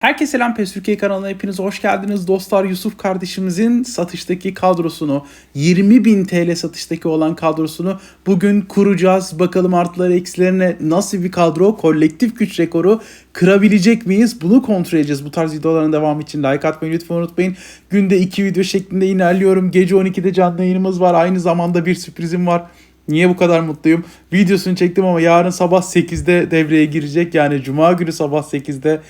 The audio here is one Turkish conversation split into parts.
Herkese selam PES Türkiye kanalına hepiniz hoş geldiniz. Dostlar Yusuf kardeşimizin satıştaki kadrosunu 20.000 TL satıştaki olan kadrosunu bugün kuracağız. Bakalım artıları eksilerine nasıl bir kadro kolektif güç rekoru kırabilecek miyiz? Bunu kontrol edeceğiz. Bu tarz videoların devamı için like atmayı lütfen unutmayın. Günde 2 video şeklinde ilerliyorum. Gece 12'de canlı yayınımız var. Aynı zamanda bir sürprizim var. Niye bu kadar mutluyum? Videosunu çektim ama yarın sabah 8'de devreye girecek. Yani cuma günü sabah 8'de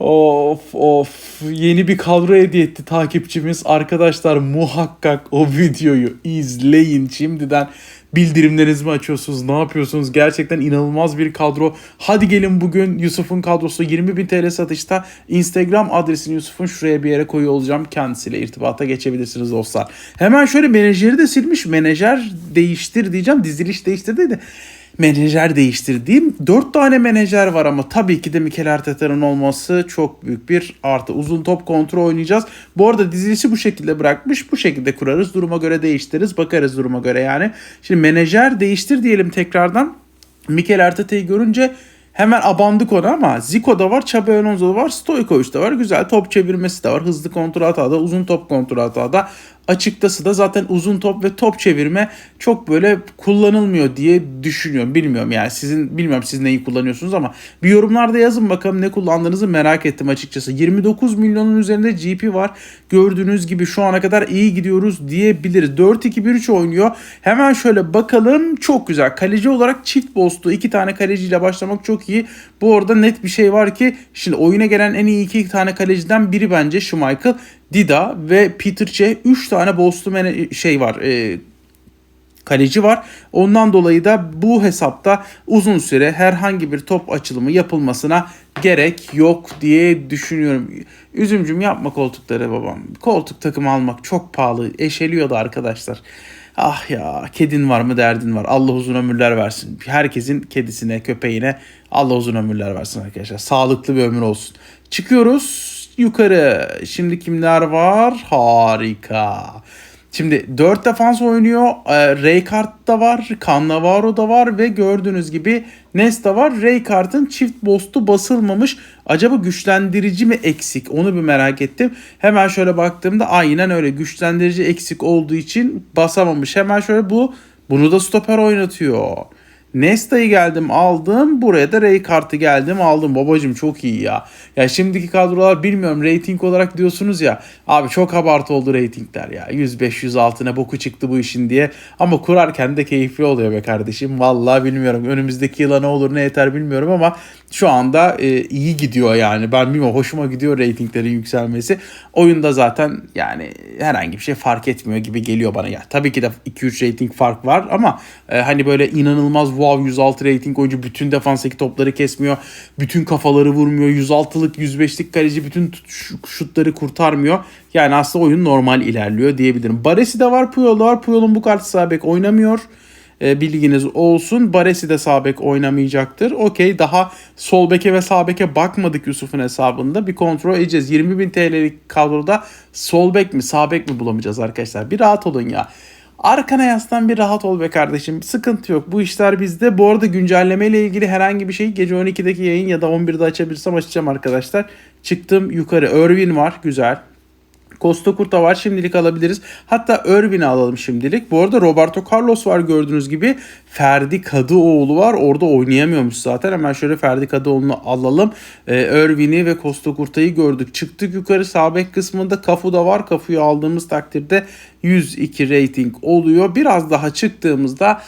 Of of yeni bir kadro hediye etti takipçimiz. Arkadaşlar muhakkak o videoyu izleyin şimdiden. Bildirimlerinizi mi açıyorsunuz? Ne yapıyorsunuz? Gerçekten inanılmaz bir kadro. Hadi gelin bugün Yusuf'un kadrosu 20.000 TL satışta. Instagram adresini Yusuf'un şuraya bir yere koyuyor olacağım. Kendisiyle irtibata geçebilirsiniz dostlar. Hemen şöyle menajeri de silmiş. Menajer değiştir diyeceğim. Diziliş değiştirdi de menajer değiştirdiğim 4 tane menajer var ama tabii ki de Mikel Arteta'nın olması çok büyük bir artı. Uzun top kontrol oynayacağız. Bu arada dizilişi bu şekilde bırakmış. Bu şekilde kurarız. Duruma göre değiştiririz. Bakarız duruma göre yani. Şimdi menajer değiştir diyelim tekrardan. Mikel Arteta'yı görünce Hemen abandık ona ama Zico da var, Xabi Alonso da var, Stojkovic da var. Güzel top çevirmesi de var. Hızlı kontrol hatada, uzun top kontrol hatada. Açıktası da zaten uzun top ve top çevirme çok böyle kullanılmıyor diye düşünüyorum. Bilmiyorum yani sizin bilmiyorum siz neyi kullanıyorsunuz ama bir yorumlarda yazın bakalım ne kullandığınızı merak ettim açıkçası. 29 milyonun üzerinde GP var. Gördüğünüz gibi şu ana kadar iyi gidiyoruz diyebiliriz. 4-2-1-3 oynuyor. Hemen şöyle bakalım. Çok güzel. Kaleci olarak çift bostu. iki tane kaleciyle başlamak çok iyi. Bu arada net bir şey var ki şimdi oyuna gelen en iyi iki tane kaleciden biri bence Schmeichel. Dida ve Peter Cech 3 tane Boston şey var. E, kaleci var. Ondan dolayı da bu hesapta uzun süre herhangi bir top açılımı yapılmasına gerek yok diye düşünüyorum. Üzümcüm yapma koltukları babam. Koltuk takımı almak çok pahalı. Eşeliyordu arkadaşlar. Ah ya kedin var mı derdin var. Allah uzun ömürler versin. Herkesin kedisine köpeğine Allah uzun ömürler versin arkadaşlar. Sağlıklı bir ömür olsun. Çıkıyoruz yukarı. Şimdi kimler var? Harika. Şimdi 4 defans oynuyor. E, Raykart da var. Cannavaro da var ve gördüğünüz gibi Nesta var. Raykart'ın çift bostu basılmamış. Acaba güçlendirici mi eksik? Onu bir merak ettim. Hemen şöyle baktığımda aynen öyle güçlendirici eksik olduğu için basamamış. Hemen şöyle bu bunu da stoper oynatıyor. Nesta'yı geldim aldım. Buraya da Ray kartı geldim aldım. Babacım çok iyi ya. Ya şimdiki kadrolar bilmiyorum rating olarak diyorsunuz ya. Abi çok abartı oldu ratingler ya. 105-106 ne boku çıktı bu işin diye. Ama kurarken de keyifli oluyor be kardeşim. Vallahi bilmiyorum. Önümüzdeki yıla ne olur ne yeter bilmiyorum ama şu anda e, iyi gidiyor yani. Ben bilmiyorum hoşuma gidiyor ratinglerin yükselmesi. Oyunda zaten yani herhangi bir şey fark etmiyor gibi geliyor bana. Ya tabii ki de 2-3 rating fark var ama e, hani böyle inanılmaz wow 106 rating oyuncu bütün defanstaki topları kesmiyor. Bütün kafaları vurmuyor. 106'lık 105'lik kaleci bütün şutları kurtarmıyor. Yani aslında oyun normal ilerliyor diyebilirim. Baresi de var Puyol da var. Puyol'un bu kartı sağ bek oynamıyor e, bilginiz olsun. Baresi de sağ bek oynamayacaktır. Okey daha sol beke ve sağ beke bakmadık Yusuf'un hesabında. Bir kontrol edeceğiz. 20 bin TL'lik kadroda sol bek mi sağ bek mi bulamayacağız arkadaşlar. Bir rahat olun ya. Arkana yaslan bir rahat ol be kardeşim. Sıkıntı yok. Bu işler bizde. Bu arada güncelleme ile ilgili herhangi bir şey gece 12'deki yayın ya da 11'de açabilirsem açacağım arkadaşlar. Çıktım yukarı. Irvin var. Güzel. Costa Curta var şimdilik alabiliriz. Hatta Irvin'i alalım şimdilik. Bu arada Roberto Carlos var gördüğünüz gibi. Ferdi Kadıoğlu var. Orada oynayamıyormuş zaten. Hemen şöyle Ferdi Kadıoğlu'nu alalım. Ee, Irvin'i ve Costa Curta'yı gördük. Çıktık yukarı sağ kısmında Kafu da var. Kafu'yu aldığımız takdirde 102 rating oluyor. Biraz daha çıktığımızda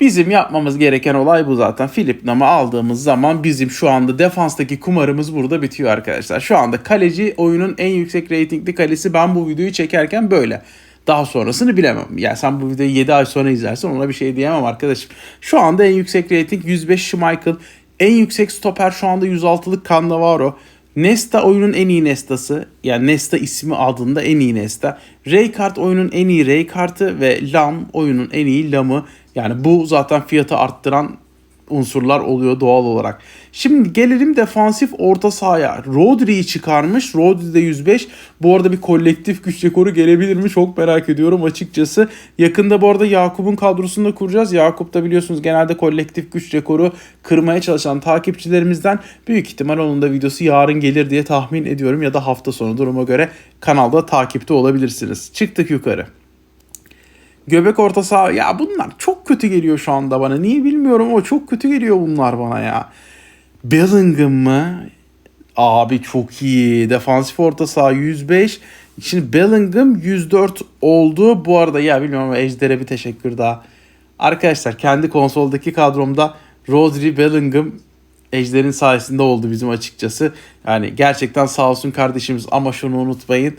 Bizim yapmamız gereken olay bu zaten. Philip Nam'ı aldığımız zaman bizim şu anda defanstaki kumarımız burada bitiyor arkadaşlar. Şu anda kaleci oyunun en yüksek reytingli kalesi ben bu videoyu çekerken böyle. Daha sonrasını bilemem. Yani sen bu videoyu 7 ay sonra izlersen ona bir şey diyemem arkadaşım. Şu anda en yüksek reyting 105 Schmeichel. En yüksek stoper şu anda 106'lık Cannavaro. Nesta oyunun en iyi Nesta'sı. Yani Nesta ismi adında en iyi Nesta. Raykart oyunun en iyi Raykart'ı ve Lam oyunun en iyi Lam'ı. Yani bu zaten fiyatı arttıran unsurlar oluyor doğal olarak. Şimdi gelelim defansif orta sahaya. Rodri'yi çıkarmış. Rodri de 105. Bu arada bir kolektif güç rekoru gelebilir mi? Çok merak ediyorum açıkçası. Yakında bu arada Yakup'un kadrosunu da kuracağız. Yakup da biliyorsunuz genelde kolektif güç rekoru kırmaya çalışan takipçilerimizden. Büyük ihtimal onun da videosu yarın gelir diye tahmin ediyorum. Ya da hafta sonu duruma göre kanalda takipte olabilirsiniz. Çıktık yukarı. Göbek orta saha ya bunlar çok kötü geliyor şu anda bana. Niye bilmiyorum ama çok kötü geliyor bunlar bana ya. Bellingham mı? Abi çok iyi. Defansif orta saha 105. Şimdi Bellingham 104 oldu. Bu arada ya bilmiyorum ama Ejder'e bir teşekkür daha. Arkadaşlar kendi konsoldaki kadromda Rodri Bellingham Ejder'in sayesinde oldu bizim açıkçası. Yani gerçekten sağ olsun kardeşimiz ama şunu unutmayın.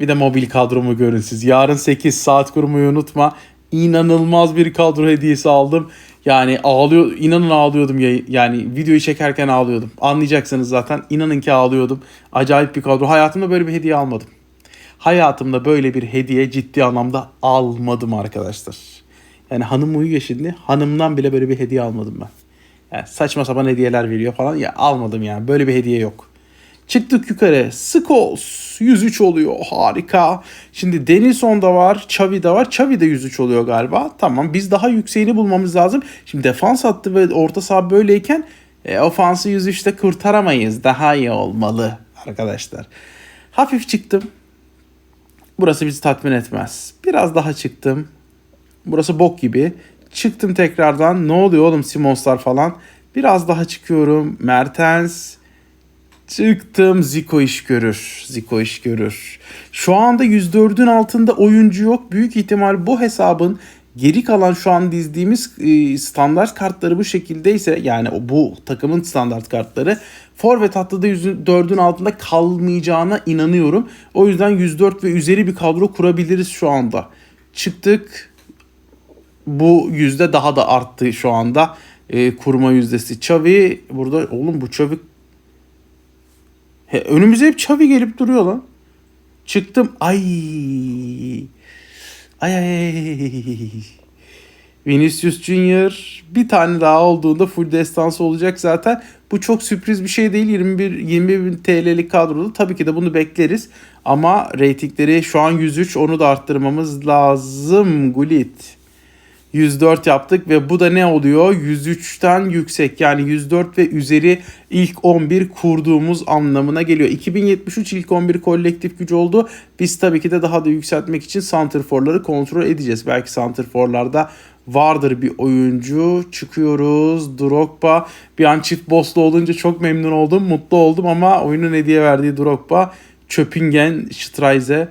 Bir de mobil kadromu görün siz. Yarın 8 saat kurmayı unutma. İnanılmaz bir kadro hediyesi aldım. Yani ağlıyor, inanın ağlıyordum ya- yani videoyu çekerken ağlıyordum. Anlayacaksınız zaten. İnanın ki ağlıyordum. Acayip bir kadro. Hayatımda böyle bir hediye almadım. Hayatımda böyle bir hediye ciddi anlamda almadım arkadaşlar. Yani hanım uyuyor şimdi. Hanımdan bile böyle bir hediye almadım ben. Yani saçma sapan hediyeler veriyor falan. Ya almadım yani. Böyle bir hediye yok. Çıktık yukarı. Scholes 103 oluyor. Harika. Şimdi Denilson da var. Xavi de var. Xavi de 103 oluyor galiba. Tamam biz daha yükseğini bulmamız lazım. Şimdi defans hattı ve orta saha böyleyken e, ofansı 103'te kurtaramayız. Daha iyi olmalı arkadaşlar. Hafif çıktım. Burası bizi tatmin etmez. Biraz daha çıktım. Burası bok gibi. Çıktım tekrardan. Ne oluyor oğlum Simonslar falan. Biraz daha çıkıyorum. Mertens. Çıktım Zico iş görür. Zico iş görür. Şu anda 104'ün altında oyuncu yok. Büyük ihtimal bu hesabın geri kalan şu an dizdiğimiz e, standart kartları bu şekildeyse yani bu takımın standart kartları forvet hattı da 104'ün altında kalmayacağına inanıyorum. O yüzden 104 ve üzeri bir kadro kurabiliriz şu anda. Çıktık bu yüzde daha da arttı şu anda. E, kurma yüzdesi. Xavi burada oğlum bu Xavi He, önümüze hep Xavi gelip duruyor lan. Çıktım. Ay. Ay ay. Vinicius Junior bir tane daha olduğunda full destansı olacak zaten. Bu çok sürpriz bir şey değil. 21 21 bin TL'lik kadroda tabii ki de bunu bekleriz. Ama reytingleri şu an 103 onu da arttırmamız lazım Gullit. 104 yaptık ve bu da ne oluyor? 103'ten yüksek yani 104 ve üzeri ilk 11 kurduğumuz anlamına geliyor. 2073 ilk 11 kolektif güç oldu. Biz tabii ki de daha da yükseltmek için santrforları kontrol edeceğiz. Belki santrforlarda vardır bir oyuncu. Çıkıyoruz. Drogba. Bir an çift bosslu olunca çok memnun oldum. Mutlu oldum ama oyunun hediye verdiği Drogba. Çöpingen, Streise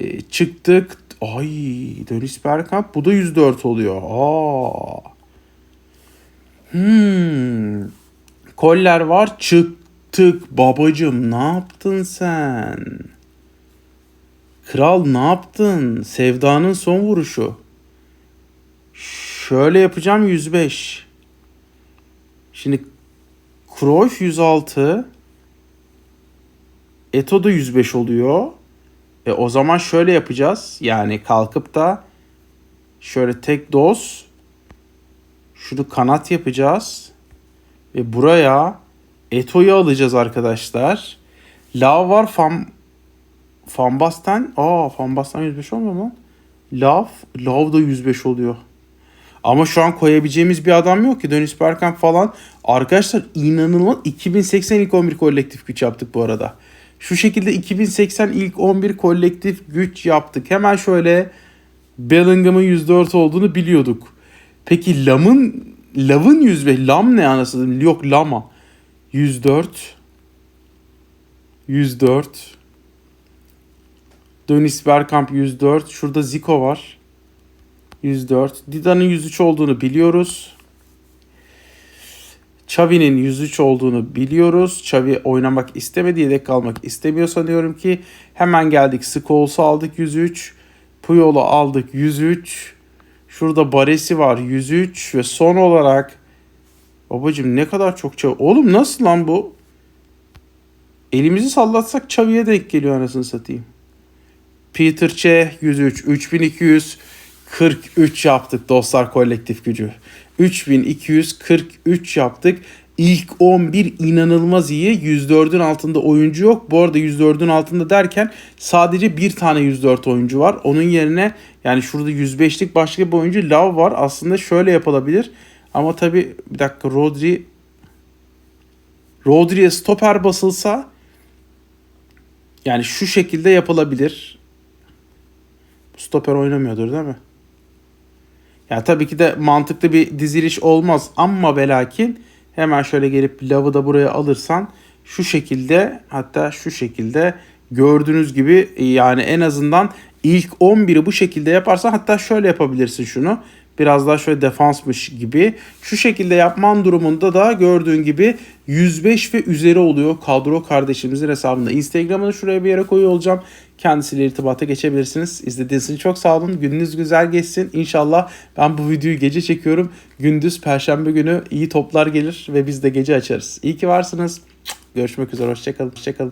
e, çıktık. Ay Dönis Bergkamp bu da 104 oluyor. Aa. Hmm. Koller var çıktık babacım ne yaptın sen? Kral ne yaptın? Sevdanın son vuruşu. Şöyle yapacağım 105. Şimdi Cruyff 106. Eto da 105 oluyor. E o zaman şöyle yapacağız. Yani kalkıp da şöyle tek doz şunu kanat yapacağız. Ve buraya Eto'yu alacağız arkadaşlar. Lav var Fan Fanbasten. Aa Fanbasten 105 olmuyor mu? Lav. Lav da 105 oluyor. Ama şu an koyabileceğimiz bir adam yok ki. Dönis Bergkamp falan. Arkadaşlar inanılmaz. 2080 ilk 11 kolektif güç yaptık bu arada. Şu şekilde 2080 ilk 11 kolektif güç yaptık. Hemen şöyle Bellingham'ın 104 olduğunu biliyorduk. Peki Lam'ın Lav'ın 105 Lam ne anasını? Yok Lama. 104 104 Dönis Bergkamp 104. Şurada Zico var. 104. Dida'nın 103 olduğunu biliyoruz. Xavi'nin 103 olduğunu biliyoruz. Xavi oynamak istemedi, yedek kalmak istemiyor sanıyorum ki. Hemen geldik. Scholes'u aldık 103. Puyol'u aldık 103. Şurada Baresi var 103 ve son olarak babacım ne kadar çok Xavi. Oğlum nasıl lan bu? Elimizi sallatsak Xavi'ye denk geliyor anasını satayım. Peter Çeh 103, 3200 43 yaptık dostlar kolektif gücü. 3243 yaptık. İlk 11 inanılmaz iyi. 104'ün altında oyuncu yok. Bu arada 104'ün altında derken sadece bir tane 104 oyuncu var. Onun yerine yani şurada 105'lik başka bir oyuncu Lav var. Aslında şöyle yapılabilir. Ama tabi bir dakika Rodri Rodri'ye stoper basılsa yani şu şekilde yapılabilir. Stoper oynamıyordur değil mi? Ya tabii ki de mantıklı bir diziliş olmaz ama ve lakin hemen şöyle gelip lavı da buraya alırsan şu şekilde hatta şu şekilde gördüğünüz gibi yani en azından ilk 11'i bu şekilde yaparsan hatta şöyle yapabilirsin şunu. Biraz daha şöyle defansmış gibi. Şu şekilde yapman durumunda da gördüğün gibi 105 ve üzeri oluyor kadro kardeşimizin hesabında. Instagram'ını şuraya bir yere koyuyor olacağım. Kendisiyle irtibata geçebilirsiniz. İzlediğiniz için çok sağ olun. Gününüz güzel geçsin. İnşallah ben bu videoyu gece çekiyorum. Gündüz perşembe günü iyi toplar gelir ve biz de gece açarız. İyi ki varsınız. Görüşmek üzere. Hoşçakalın. Hoşçakalın.